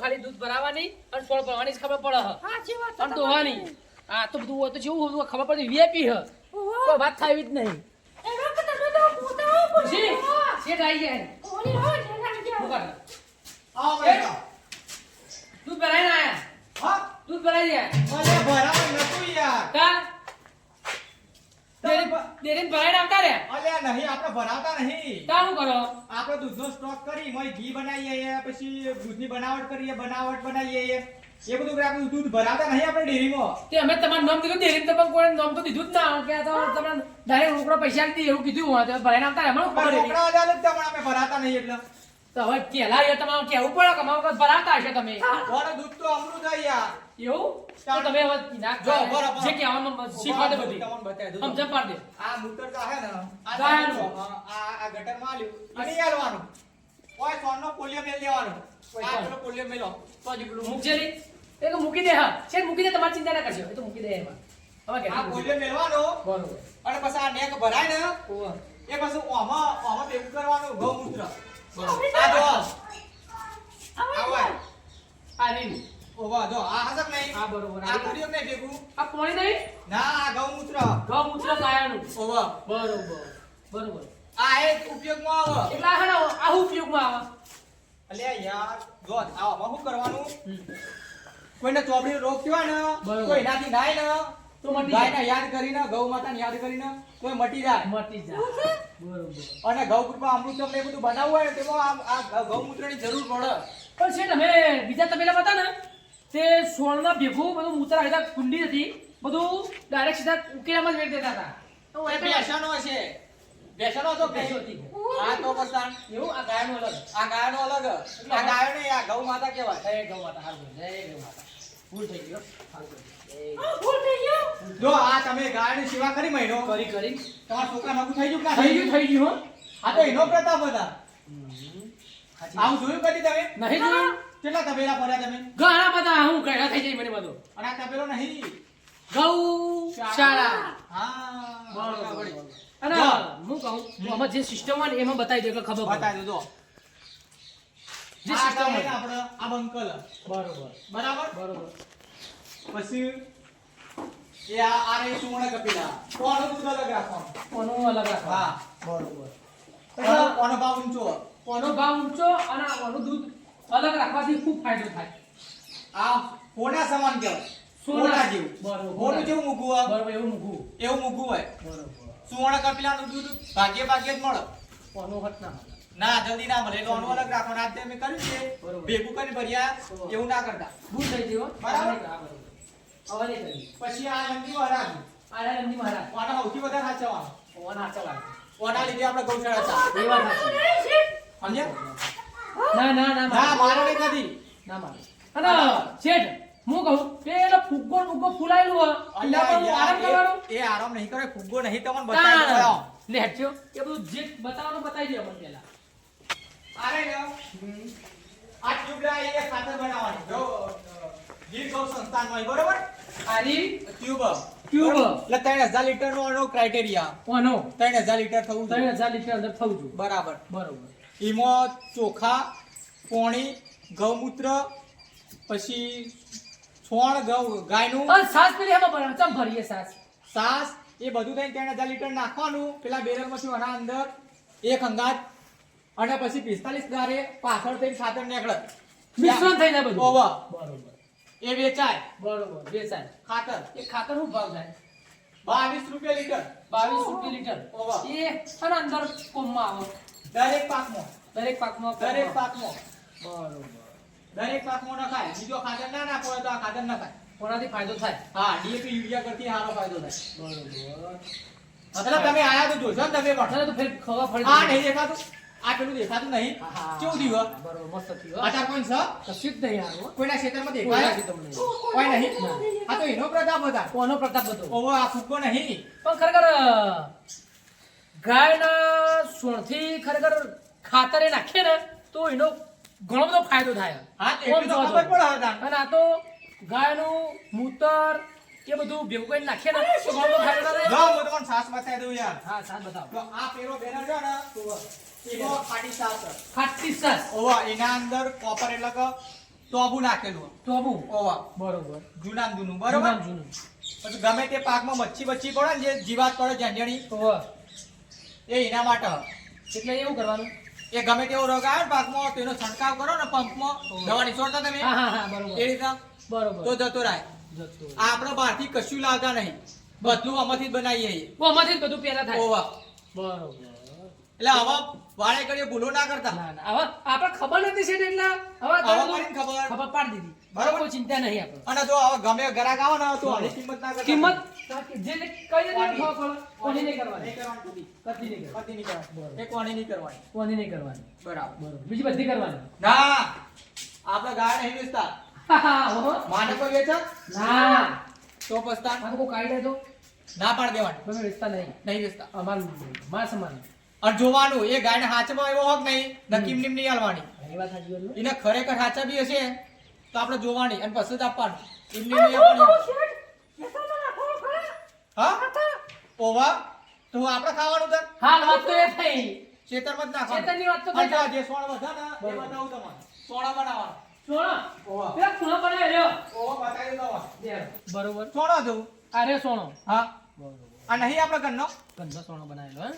ખાલી દૂધ ભરાવાની અને છોડ ભરવાની જ ખબર પડે હ. અને ધોવાની આ તો બધું હોય તો જેવું હોય તો ખબર પડે વીઆઈપી હ. કોઈ વાત થાય એવી જ નહીં. શેઠ આવી જાય. દૂધ ભરાઈને આયા. દૂધ ભરાઈ જાય મને નતું યાર. કા ડેરીને ભરાઈને આવતા રે અલ્યા નહીં આપણે ભરાતા નહીં. કા શું કરો આપણે દૂધનો સ્ટોક કરી મય ઘી બનાવીએ પછી દૂધની બનાવટ કરીએ બનાવટ બનાવીએ એ બધું કરી આપણે દૂધ ભરાતા નહીં આપણે ડેરીમાં? તે અમે તમારું નામ દીધું ડેરી તો પણ કોઈ નામ તો દીધું જ ના કે તો તમને ડાયરેક્ટ રોકડા પૈસા આપી એવું કીધું હોય તો ભરાઈને આવતા રે એવી. રોકડા અદાલત પણ આપણે ભરાતા નહીં એટલે. તો હવે કેલા એ તમારે કેવું પડે કે હશે તમે? દૂધ તો અમૃત યાર. એવું? તો તમે હવે ના જો, બરાબર. જે કહેવામાં શીખવા દે બધી. તમને બતાવી પાડ દે. આ મૂતર તો હે ને? આ ગાયનું. આ આ- આ ગટરમાં આલ્યું. અને ઈ ઓય સોનનો પોલિયો મેલ દેવાનો. આ. પેલો પોલિયો મેલો. તો જ પેલું મૂકજે રી. એ તો મૂકી દે હા. છે મૂકી દે તમારી ચિંતા ના કરશો. એ તો મૂકી દે એમાં. હવે કે આ પોલિયો મેલવાનો. બરોબર. અને પછી આ નેક ભરાય ને. એ પછી ઓમાં ઓમાં ભેગું કરવાનું ગૌમૂત્ર. આ જો હવે આ લીલું. ઓવા જો આ હસક નહીં આ બરોબર આ કર્યું નહીં ભેગું આ પાણી નહીં ના? આ ગૌમૂત્ર ગૌમૂત્ર ગાયનું ઓવા બરોબર. બરોબર આ એક ઉપયોગમાં આવે એટલે હે આ ઉપયોગમાં આવે અલ્યા યાર જો આ ઓમાં શું કરવાનું કોઈને ચોપડી રોગ થયો ને? કોઈ એનાથી નાય ને? તો ગાયને યાદ કરીને ગૌ માતાને યાદ કરીને કોઈ મટી જાય. મટી જાય. બરોબર. અને ગૌ અમૃતમ એ બધું બનાવવું હોય તેમાં આ આ ગૌમૂત્રની જરૂર પડે. પણ છે તમે બીજા તપેલા હતા ને તે સોળના ભેગું બધું મૂતર આવી કુંડી હતી બધું ડાયરેક્ટ સીધા ઉકેલામાં જ વેચ દેતા હતા. તો એ બેસણો છે બેસણો તો હતી. આ તો પસ્તાન એવું? આ ગાયનું અલગ. આ ગાયનો અલગ. આ ગાયો ને આ ગૌ માતા કહેવાય. જય ગૌ માતા હાલ જય ગૌ માતા. ભૂલ થઈ ગયો હાલ બોલ. જય. આ ભૂલ થઈ ગયો જો આ તમે ગાયની સેવા કરી મહિનો. કરી કરી. તમારા છોકરા નકું થઈ ગયું થઈ ગયું થઈ ગયું હો. આ તો એનો પ્રતાપ હતા. આવું જોયું કદી તમે? નહીં જોયું. કેટલા તબેલા પડ્યા તમે? ઘણા બધા હું કહેલા થઈ જાય મને બધો. અને આ તબેલો નહીં. ગૌશાળા હા બરોબર. અને હું કહું હું આમાં જે સિસ્ટમ હોય ને એમાં બતાવી દો એટલે ખબર બતાવી દો જે. સિસ્ટમ આપણે આ બંકલ. બરોબર. બરાબર? બરોબર. પછી એ આ આને સુવર્ણ કપિલા. કોનો દૂધ અલગ રાખવાનું. કોનો અલગ રાખવા હા. બરોબર. કોનો કોનો ભાવ ઊંચો? કોનો ભાવ ઊંચો અને કોનું દૂધ અલગ રાખવાથી ખૂબ ફાયદો થાય. આ કોના સમાન કહેવાય સોના. જેવું. બરોબર. કોનું જેવું મૂકવું હોય? બરોબર એવું મૂકવું. એવું મૂકવું હોય? બરોબર. સુવર્ણ કપિલાનું દૂધ ભાગ્ય ભાગ્ય જ મળે. કોનો હટ ના મળે? ના જલ્દી ના મળે. એટલે અનુ અલગ રાખવાનું. આજે અમે કર્યું છે. ભેગું કરી ભર્યા. એવું ના કરતા. ભૂલ થઈ ગયો બરાબર. હા, બરોબર. હવે નહીં કરી પછી આ નંદી મહારાજ આ નંદી મહારાજ આના સૌથી વધારે સાચવવાનું. ઓન હાચા લાગે. ઓના લીધે આપણે ગૌશાળા ચાલે. એ વાત સાચી. સમજ્યા? ના ના ના ના મારે. નહીં નથી ના મારે. અને શેઠ હું કહું પેલો ફુગ્ગો ને ફુગ્ગો ફૂલાયેલું હોય. એટલે પણ આરામ કરવાનો? એ આરામ નહીં કરે ફુગ્ગો નહીં તમને બતાવી દો લે હટજો એ બધું જે બતાવવાનું બતાવી દે મને પહેલા અરે લ્યો. આ ટ્યુબલા એ ખાતર બનાવવાની. જો. ગીર ગૌ સંસ્થાનમાં બરોબર? આરી ટ્યુબ ટ્યુબ. એટલે ત્રણ હજાર લીટર નો ક્રાઇટેરિયા કોનો ત્રણ હજાર લીટર થવું ત્રણ હજાર લીટર અંદર થવું જોઈએ. બરાબર. બરોબર. એમાં ચોખા પોણી ગૌમૂત્ર પછી છોણ ગૌ ગાયનું. સાસ પેલી એમાં ભરવાનું ચમ ભરીએ સાસ? સાસ એ બધું થઈને ત્રણ હજાર લીટર નાખવાનું. પેલા બેરલમાંથી આના અંદર એક અંગાત અને પછી પિસ્તાલીસ ગારે પાછળ થઈને ખાતર નીકળત. મિશ્રણ થઈને બધું. ઓવા. બરોબર. એ વેચાય. બરોબર વેચાય. ખાતર. એ ખાતર શું ભાવ થાય? બાવીસ રૂપિયા લીટર. બાવીસ રૂપિયા લીટર. એ અને અંદર કોમમાં આવે. દરેક પાકમાં. દરેક પાકમાં દરેક. પાકમાં. બરોબર. દરેક પાકમાં નખાય બીજો ખાતર ના નાખો તો આ ખાતર નખાય કોનાથી ફાયદો થાય? હા ડીએપી યુરિયા કરતી સારો ફાયદો થાય. બરોબર. મતલબ તમે આયા તો જોશો ને તમે પણ. તો ફેર ખબર પડી આ નહીં દેખાતું? આ પેલું દેખાતું નહીં. કેવું થયું બરોબર મસ્ત થયું આચાર કોઈ છે કશું જ નહીં હારું, કોઈના ક્ષેત્રમાં દેખાય? નથી તમને. કોઈ નહીં. આ તો એનો પ્રતાપ હતા. કોનો પ્રતાપ હતો. ઓવો આ ફૂગો નહીં. પણ ખરેખર ગાયના સોણથી ખરેખર ખાતરે નાખીએ ને તો એનો ઘણો બધો ફાયદો થાય. હા તો તો ખબર. પડે હતા અને આ તો ગાયનું મૂતર એ બધું ભેગું કરીને નાખીએ ને તો ઘણો બધો ફાયદો થાય. જો હું તમને સાસ બતાવી દઉં યાર. હા સાસ બતાવો. તો આ પેલો બેનર જો ને ખાટી સાસ છે. ખાટી સાસ. ઓવા એના અંદર કોપર એટલે કે ટોબુ નાખેલું ટોબુ. ઓવા. બરોબર. જૂનામ જૂનું જૂનું બરોબર? જૂનું. પછી ગમે તે પાકમાં મચ્છી બચ્છી પડે ને જે જીવાત પડે ઓહો. એ એના માટે એટલે એવું કરવાનું? એ ગમે તેવો રોગ આવે ને પાકમાં તેનો છંટકાવ કરો ને પંપમાં દવા છોડતા તમે? એ રીતના? બરોબર. તો જતો રહે આપણે બહારથી કશું લાવતા નહીં. બધું આમાંથી જ બનાવીએ. આમાંથી જ બધું પેલા થાય. ઓવા. બરોબર. એટલે આવા વાળે કરીએ ભૂલો ના કરતા. હવે આપણે ખબર નથી છે એટલે હવે ખબર? ખબર પાડી દીધી. બરોબર. કોઈ ચિંતા નહીં આપણે. અને જો હવે ગમે ગ્રાહક આવે ને તો આની કિંમત ના કરતા. કિંમત? જે કઈ કોની? ખબર કોની નહીં નહીં કરવાની કરવાની કદી. કદી નહીં કદી નહીં કરવાની. બરોબર. એક નહીં કરવાની. કોની નહીં કરવાની. બરાબર. બરાબર. બીજી બધી કરવાની. ના! આપણે નહીં વેચતા. માને કોઈ વેચે? ના. તો પસ્તા આ કોઈ કાઢી દે તો ના પાડ દેવાનું. તમે વેચતા નહીં. નહીં વેચતા. અમારું મારા સમાન. અને જોવાનું એ ગાયને હાચમાં એવો હોક નહીં નકીમ નીમ નહીં હાલવાની. એને ખરેખર હાચા બી હશે તો આપણે જોવાની અને પછી જ આપવાનું. આ નહીં આપવાની. શેઠ. ખેતરમાં નાખો ખરા. હા? ઓવા તો આપણે ખાવાનું તર હાલ વાત તો એ થઈ. ખેતરમાં જ નાખવાનું. ખેતરની વાત તો થઈ. જે સોળ વધા ને એ બરોબર. બતાવું તમને. સોળા બનાવવાનું. સોનો ઓવા. પેલા ખૂણો બનાવી રહ્યો ઓવા બતાવી દઉં બરોબર. સોળો દઉં અરે સોણો. હા. બરોબર. આ નહીં આપણે ઘરનો? ઘરનો સોણો બનાવેલો હે?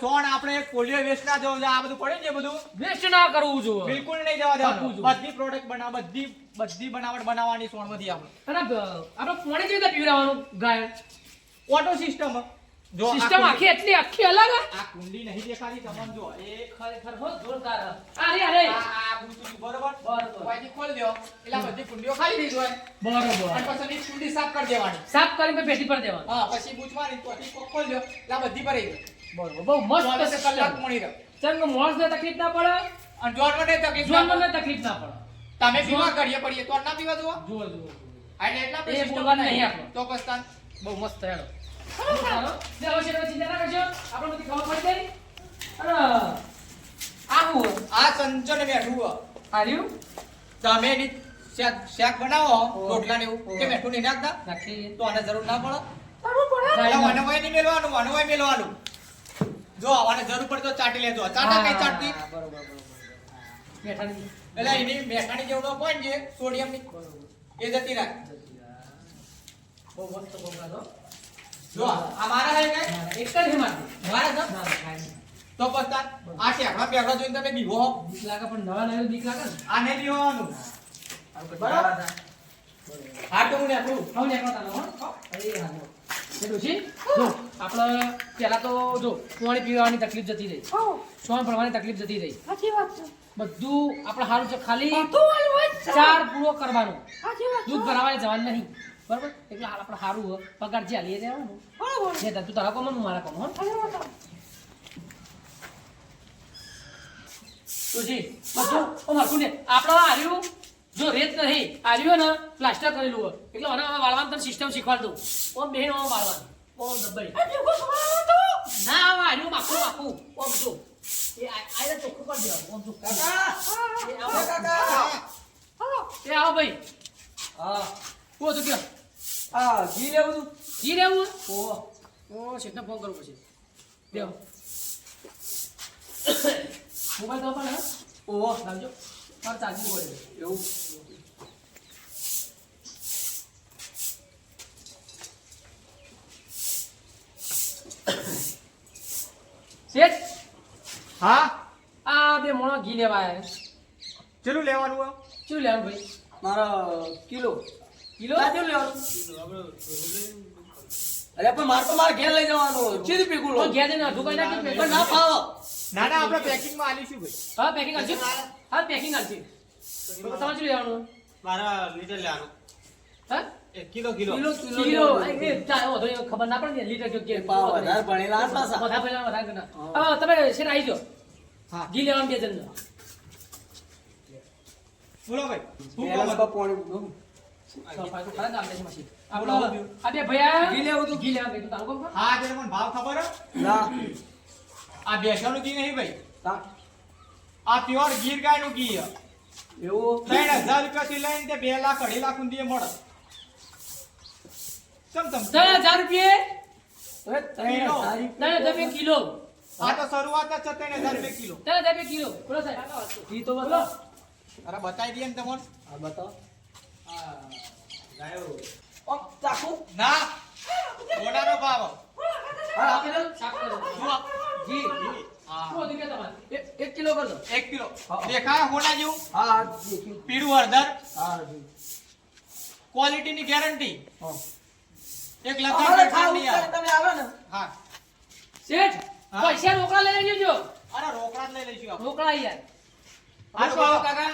સોણ આપણે પોલિયો વેસ્ટ ના જવું આ બધું પડે ને બધું? વેસ્ટ ના કરવું જોઈએ. બિલકુલ નહીં જવા દેવાનું. બધી પ્રોડક્ટ બનાવ બધી બધી બનાવટ બનાવવાની સોણ બધી આપણે. અને આપણે પાણી કેવી રીતે પીવડાવવાનું ગાય? ઓટો સિસ્ટમ જો આ સિસ્ટમ આખી એટલી આખી અલગ આ કુંડી નહીં દેખાતી તમને જો એ ખરેખર બહુ જોરદાર અરે અરે. આ બૂચું બરોબર? બરોબર. વાયથી ખોલ દો. એલા બધી કુંડીઓ ખાલી જાય. બરોબર. અને પછી ની કુંડી સાફ કરી દેવાની. સાફ કરીને પેટી પર દેવાની. હા પછી બૂચવાની પછી કોક ખોલ દો. એલા બધી ભરાઈ ગઈ. બરોબર. બહુ મસ્ત કલાક મણી રહ્યો ચંગ મોર્સ ને તકલીફ ના પડે? અને જોડવાને તકલીફ ના જોનને તકલીફ ના પડે. તમે પીવા કરીએ પડીએ તો ના પીવા દો? જો જો એટલે એટલા system નહીં આપો તો પસ્તાન બહુ મસ્ત હેડો. ચાલો છે ચિંતા ના કરજો આપણે બધી ખબર પડી ગઈ અને આ હું આ સંચન મેઠું હો. તમે એની શાક બનાવો રોટલા ને એવું કે મેઠું નહીં નાખતા નાખી તો આને જરૂર ના પડે જરૂર પડે ને. કાંઈ એટલે ના. વનવાઈ નહીં મેલવાનું વનવાઈ મેલવાનું જો આને જરૂર પડે તો ચાટી લેજો ચાટા કઈ ચાટતી બરોબર. એટલે એની મેઠાણી જેવું પોઈન્ટ છે સોડિયમની એ જતી રાખ બહુ મસ્ત. જો આ મારા હે ના, એક જ હે. મારા કાંઈ નહીં. તો પસ્તાન આ ટેકડા પેકડા જોઈને તમે બીવો હો. બીક લાગે પણ નવા નવા બીક લાગે આ ને બીવાનું. બરાબર. હા તો હું નેકળું. હું નીકળો તાનો, હો? અરે હા, આપણે પહેલા તો જો પાણી પીવાની તકલીફ જતી રહી. હો, શ્વાન ભરવાની તકલીફ જતી રહી. સાચી વાત છે. બધું આપણે સારું છે ખાલી. ચાર પૂરો કરવાનો. સાચી વાત છે. દૂધ ભરાવાય જવાનું નહીં. બરાબર? એટલે હાલ આપણે સારું હોય પગાર જે હાલીએ દેવાનું જે તું તારા કોમ મારા કોમ. તુજી બધું? ઓ મારું ને આપણે હાર્યું જો રેત નહીં હાર્યું ને પ્લાસ્ટર કરેલું હોય એટલે મને વાળવાનું તને સિસ્ટમ શીખવાડ દઉં. ઓમ બેન ઓમ વાળવાનું. ઓમ દબાઈ. ના હાર્યું માખું માખું. ઓમ જો એ આ ચોખ્ખું કરી દેવાનું. ઓમ જો કાકા. એ આવો. કાકા હાલો. એ આવો. ભાઈ. હા. ઓ તો કયો આ ઘી લેવું તું? ઘી લેવું ઓહો. ઓ શેઠને ફોન કરવો પછી દેવ મોબાઈલ તો પણ હે? ઓહો લાવજો. મારે ચાર્જિંગ પડે એવું? શેઠ? હા? આ બે મોણો ઘી લેવા આવ્યા ચેલું લેવાનું ચેલું લેવાનું ભાઈ? મારા કિલો. કિલો કેટલું લેવાનું? અરે પણ માર તો મારે ઘેર લઈ જવાનો. ચીજ પીકું લો. ઘેર જઈને અડધું કરી નાખી પેપર ના ખાવ ના ના આપણે પેકિંગમાં આલીશું ભાઈ. હા પેકિંગ કરજો હા પેકિંગ તો તમારે શું લેવાનું? મારા લીટર લેવાનું. હા? Kilo kilo. ખબર ના પડે ને લીટર જો કે પાવ વધારે ભણેલા વધારે વધારે હવે તમે શેઠ આવી જાઓ. હા. ઘી લેવાનું બોલો ભાઈ. કોણ આ બેસવાનું ઘી નહીં ભાઈ. તા. આ પ્યોર ગીર ગાયનું ઘી એવું? ત્રણ હજાર રૂપિયાથી લઈને બે લાખ અઢી લાખ સુધી મળે. ચમ ચમ. ત્રણ હજાર રૂપિયે? હવે ત્રણ કિલો. આ તો શરૂઆત જ છે ત્રણ હજાર રૂપિયા કિલો. ત્રણ હજાર રૂપિયા કિલો. બોલો સાહેબ. તો બતાવો. અરે બતાવી દઈએ ને તમને. આ બતાવો ઓમ, ચાકુ ના. ઓનાનો ભાવ. હા આપી દો. શાક કરો જુઓ. જી. હા. શું હતું કે તમારે. એક એક કિલો કરી. એક કિલો. દેખાય હોના જેવું? હા હા પીળું હળદર? હા જી. ક્વોલિટીની ગેરંટી? એક આવે તમે આવો ને. હા. શેઠ પૈસા રોકડા લઈ લેજો. અરે રોકડા જ લઈ લઈશું રોકડા યાર. આ કાકા.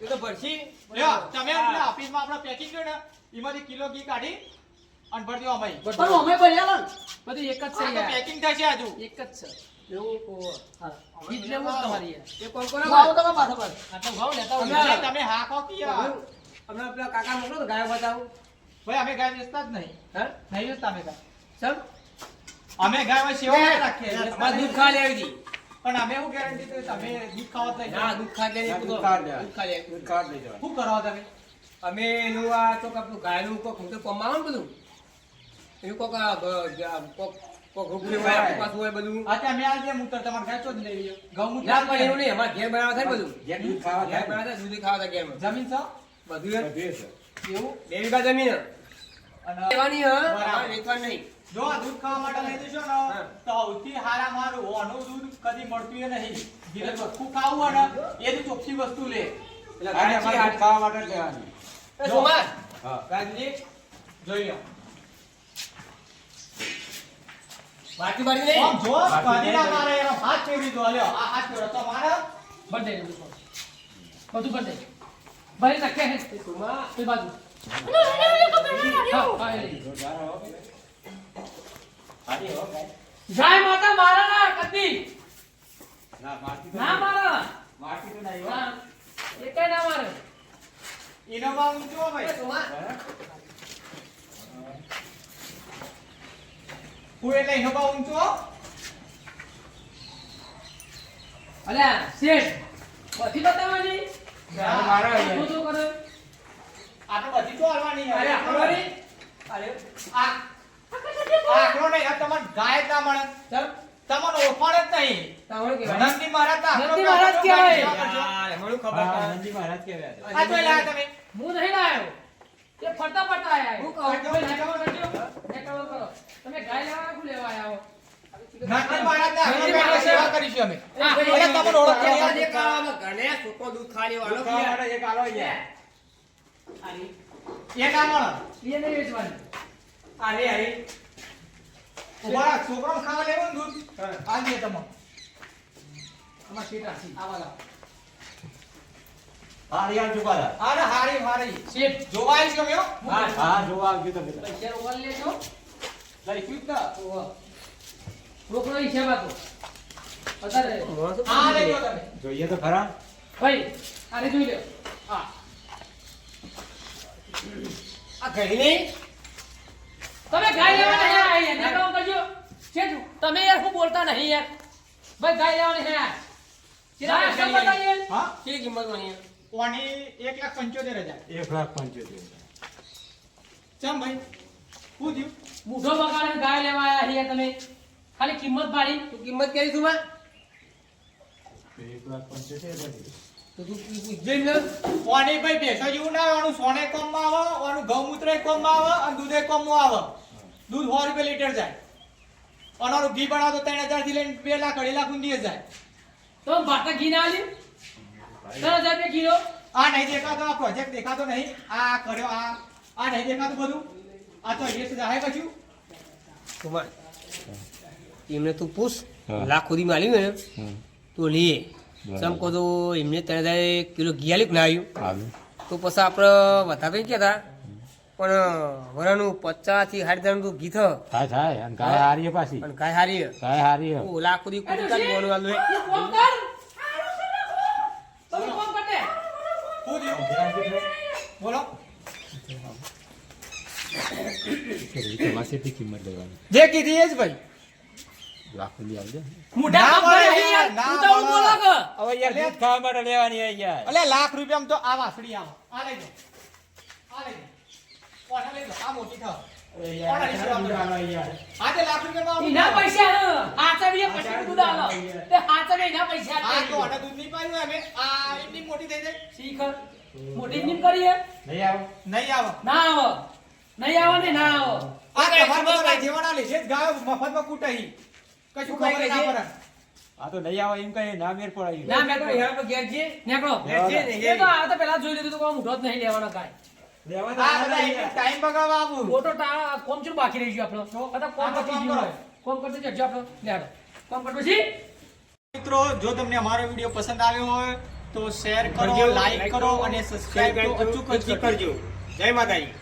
એ તો ભરશી. લ્યો તમે પેલા ઓફિસમાં આપણે પેકિંગ કર્યું ને એમાંથી કિલો ઘી કાઢી અને ભર દેવા ભાઈ પણ અમે ભર્યા ને? બધું એક જ છે યાર. પેકિંગ થશે આજુ. એક જ છે. એવું? હા. ઈ લેવું તમારી એ કોણ કોણ? આવો તમે પાછા પાછા આટલો ભાવ લેતા હોય અરે યાર. તમે હા. કહો કે યાર. અમે પેલા કાકા મોકલો તો ગાય બતાવું. ભાઈ અમે ગાય વેચતા જ નહીં. હે? નહીં વેચતા અમે ગાય. સર અમે ગાય સેવા રાખીએ દૂધ ખા લેવી હતી. પણ અમે હું ગેરંટી તો તમે દૂધ ખાવા નહીં ના દૂધ ખા લેવી દૂધ દૂધ ખા લેવા. ખા દૂધ કાર્ડ લઈ જવાનું. શું કરો તમે અમે એનું આ તો આપણું ગાયનું કોક હું તો આવે બધું એવું કોક કોક કોક રૂપિયો હોય આપણી પાસે હોય બધું અત્યારે મેં આ જે મૂતર તમારે ખેંચો જ લઈ લ્યો ના પણ એવું નહીં અમારે ઘેર બનાવવા થાય બધું ઘેર દૂધ ખાવા ઘેર. બનાવવા થાય દૂધ ખાવા થાય ઘેરમાં જમીન છો બધું. બધું છે. એવું બે વીઘા જમીન હે. લેવાની હે વેચવાની નહીં જો આ દૂધ ખાવા માટે લઈ જશો ને તો સૌથી હારા મારું ઓનું દૂધ કદી મળતું નહીં ધીરે ચોખ્ખું ખાવું હોય ને એ જ ચોખ્ખી વસ્તુ લે એટલે અમારે છે ખાવા માટે જ લેવાની. એ સોમાર હા. ગાંધીજી જોઈ લો બાકી બાકી નહીં જો કદી ના મારે એનો હાથ ફેરવી દો લ્યો આ હાથ ફેરવો તો મારે બંધ બધું દે ભાઈ નાખે હે સોમાર તે બાજુ ગાય માતા મારા ના કદી. ના, મારા. મારતી તો નહીં હો. એ કઈ ના મારે. એનો ભાવ ઊંચો ભાઈ હું. એટલે એનો ભાવ ઊંચો? અલ્યા શેઠ બધી બતાવવાની? મારા હું શું કરે. આ બધી તો હાલવાની અરે આખો અરે આ આ નહીં આ તમારે ગાય ના મળે. તમને ઓળખાણ જ નહીં. નંદી મહારાજ તો નંદી મહારાજ કહેવાય. યાર, એમાં ખબર હા, નંદી મહારાજ કહેવાય આ જોઈ લાયા તમે. હું નહીં લાયો. એ ફરતા ફરતા આયા હું હું કહું? કહું તમે નેકાળો કરજો કરો. તમે ગાય લેવા શું લેવા આયા હો? નંદી મહારાજ ના આખલો નંદી ગાયની મહારાજ સેવા કરીશું અમે. એટલે તમને ઓળખી આ જે કાળામાં ગણેશ છોકરો દૂધ ખાલી વાળો એક આલો અહીંયા. આરી. એ ના મળે એ નહીં વેચવાની. આરે આરે. ઊભા રાખ, ખાવા લેવું ને દૂધ આ દે તમે. આમાં શેઠ રાખી આવા હારી આવજો પાછા. અરે હારી હારી. શેઠ. જોવા આવીશ તમે હા હા, જોવા આવજો તમે. પૈસા રોકવા લેજો. લઈશું જ ને. ઓહો. હિસાબ આપો. અત્યારે આ લેજો તમે. જોઈએ તો ખરા. ભાઈ આને જોઈ લો હા. આ ગઈ તમે યાર હું બોલતા નહીં યાર. ભાઈ ગાય લેવાની છે. કિરાય સમ બતાઈએ હા? કેટલી લાખ પંચોતેર 1 ચમ ભાઈ? શું થયું? મૂઢો બગાડે ગાય લેવા આવ્યા છે તમે. ખાલી કિંમત પાડી. તો કિંમત કરી તું માં? 1 લાખ 75000 ઉજ્જૈન સોને ભાઈ ભેંસો જેવું ના આવે સોને કોમ આવે ઓનું ગૌમૂત્ર કોમ આવે અને દૂધે કોમ આવે દૂધ સો રૂપિયા લીટર જાય અનારું ઘી બનાવો ત્રણ હજાર લઈને બે લાખ અઢી લાખ જાય તો બાટા ઘી ના આલી? ત્રણ હજાર રૂપિયા કિલો આ નહીં દેખાતો આ પ્રોજેક્ટ દેખાતો નહીં. આ કર્યો આ આ નહીં દેખાતું બધું. આ તો સુધા હે પછી. કુમાર એમને તું પૂછ. લાખ સુધી માલી ને તો લઈએ ચમકો તો એમને ત્રણ હજાર કિલો ઘી આલ્યું ના આવ્યું. તો પછી આપણે વધારે નહીં કહેતા પણ વરાનું પચાસથી સાઠ હજારનું નું ઘી થાય થાય. અને ગાય હારીએ પાછી. અને ગાય હારીએ. હે. ગાય હારી છે. તો લાખ સુધી કુદી કાઢી બોલું. આલું. તું બોલો જે કીધી એ જ ભાઈ. લાખ રૂપિયા આવજે મોઢા યાર? તું તો. બોલો કે. હવે યાર દૂધ ખાવા માટે લેવાની હોય યાર. અલે લાખ રૂપિયામાં તો આ વાસડી આવે આ લઈ જાઓ આ લઈ જાઓ કોને લઈ જાઓ આ મોટી થાવ. મફતમાં આવું આવે. આવો. આવો. આવો કૂટાઈ કશું ખબર ના પડે. આ તો નહીં આવો એમ કઈ ના મેર પડાયું ના મેં હેરા પર ઘેર જે નીકળો. એ તો આ તો પેલા જોઈ લીધું તો કોઈ મૂઢો જ નહીં લેવાનો કાઈ. બધા ટાઈમ બગાવા આવું મોટો ટા કોમ ચૂર બાકી રહી ગયો આપણો? કદાચ કોમ આ તો કરતી કામ ગયું. કોમ કરતી જજો આપણો. લેડો. કોમ કર પછી? મિત્રો જો તમને અમારો વીડિયો પસંદ આવ્યો હોય તો શેર કરો કરજો, લાઈક કરો અને સબસ્ક્રાઇબ તો કરજો, અચૂક કરજો. જય માતાજી.